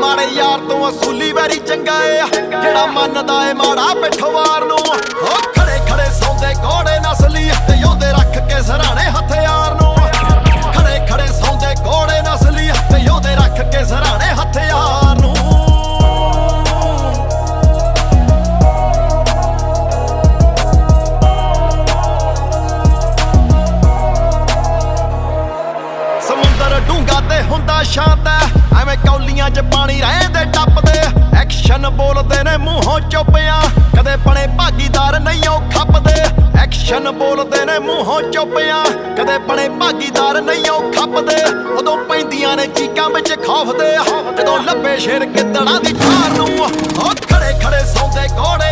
ਮਾੜੇ ਯਾਰ ਤੋਂ ਅਸੂਲੀ ਵੈਰੀ ਚੰਗਾ ਏ ਜਿਹੜਾ ਮੰਨਦਾ ਏ ਮਾੜਾ ਪਿੱਠਵਾਰ ਨੂੰ। ਹੋ ਖੜੇ ਖੜੇ ਸੌਂਦੇ ਘੋੜੇ ਨਸਲੀ ਤੇ ਯੋਧੇ ਰੱਖ ਕੇ ਸਰਾਣੇ ਹਥਿਆਰ ਨੂੰ। ਖੜੇ ਖੜੇ ਸੌਂਦੇ ਘੋੜੇ ਨਸਲੀ ਤੇ ਯੋਧੇ ਰੱਖ ਕੇ ਸਰਾਣੇ ਹਥਿਆਰ ਨੂੰ। ਸਮੁੰਦਰ ਡੂੰਗਾ ਤੇ ਹੁੰਦਾ ਸ਼ਾਂਤ ਐ ਕੌਲੀਆਂ 'ਚ ਪਾਣੀ ਰਹਿੰਦੇ ਟੱਪਦੇ। ਐਕਸ਼ਨ ਬੋਲਦੇ ਨੇ ਮੂੰਹੋਂ ਚੁੱਪਿਆਂ। ਕਦੇ ਬਣੇ ਭਾਗੀਦਾਰ ਨਹੀਂ ਉਹ ਖੱਪਦੇ। ਐਕਸ਼ਨ ਬੋਲਦੇ ਨੇ ਮੂੰਹੋਂ ਚੁੱਪਿਆ। ਕਦੇ ਬਣੇ ਭਾਗੀਦਾਰ ਨਹੀਂ ਉਹ ਖੱਪਦੇ। ਉਦੋਂ ਪੈਂਦੀਆਂ ਨੇ ਚੀਕਾਂ ਵਿੱਚ ਖੌਫਦੇ। ਜਦੋਂ ਲੱਭੇ ਸ਼ੇਰ ਗਿੱਦੜਾਂ ਦੀ ਠਾਰ ਨੂੰ, ਉਹ ਖੜੇ ਖੜੇ ਸੌਂਦੇ ਘੋੜੇ